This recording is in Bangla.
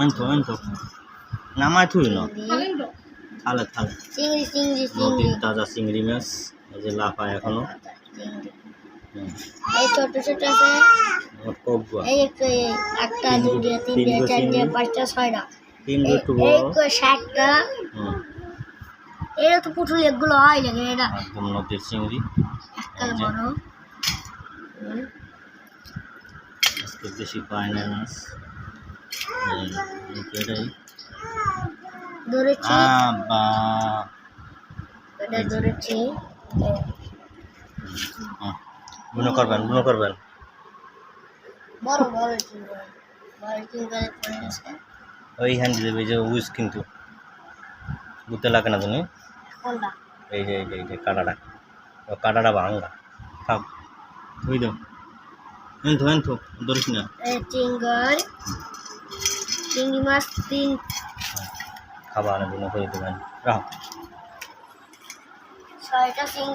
আনতো নামায় থুই না খাবেন তো থালে থালে চিংড়ি চিংড়ি চিংড়ি নদীর তাজা চিংড়ি মাছ এই যে লাফায় এখনও। এই ছোট ছোট আছে এই একটু দুইটা তিনটে চারটে। পাঁচটা ছয়টা। তিনটে এই একটু বড় কো ষাটটা তো পুটুল এগুলো হয় না এটা? একদম নদীর চিংড়ি। একটা বড়। আজকে বেশি পায় না মাছ। এই, এটাই ধরেছি। আবা এটা ধরেছি। করবেন বুনো করবেন। বড় বড় ওই হ্যান্ড দেবে যে উইস কিন্তু। বুঝতে লাগে না তুমি? এই যে এই যে এই যে কাটাটা। ও কাটাটা ভাঙা। থাক বুঝ দাও এনথো এনথো ধরিস না। এই চিংড়ি মাছ তিন। খাবার বুনো করে দেবেন রাখ। ছয়টা চিংড়ি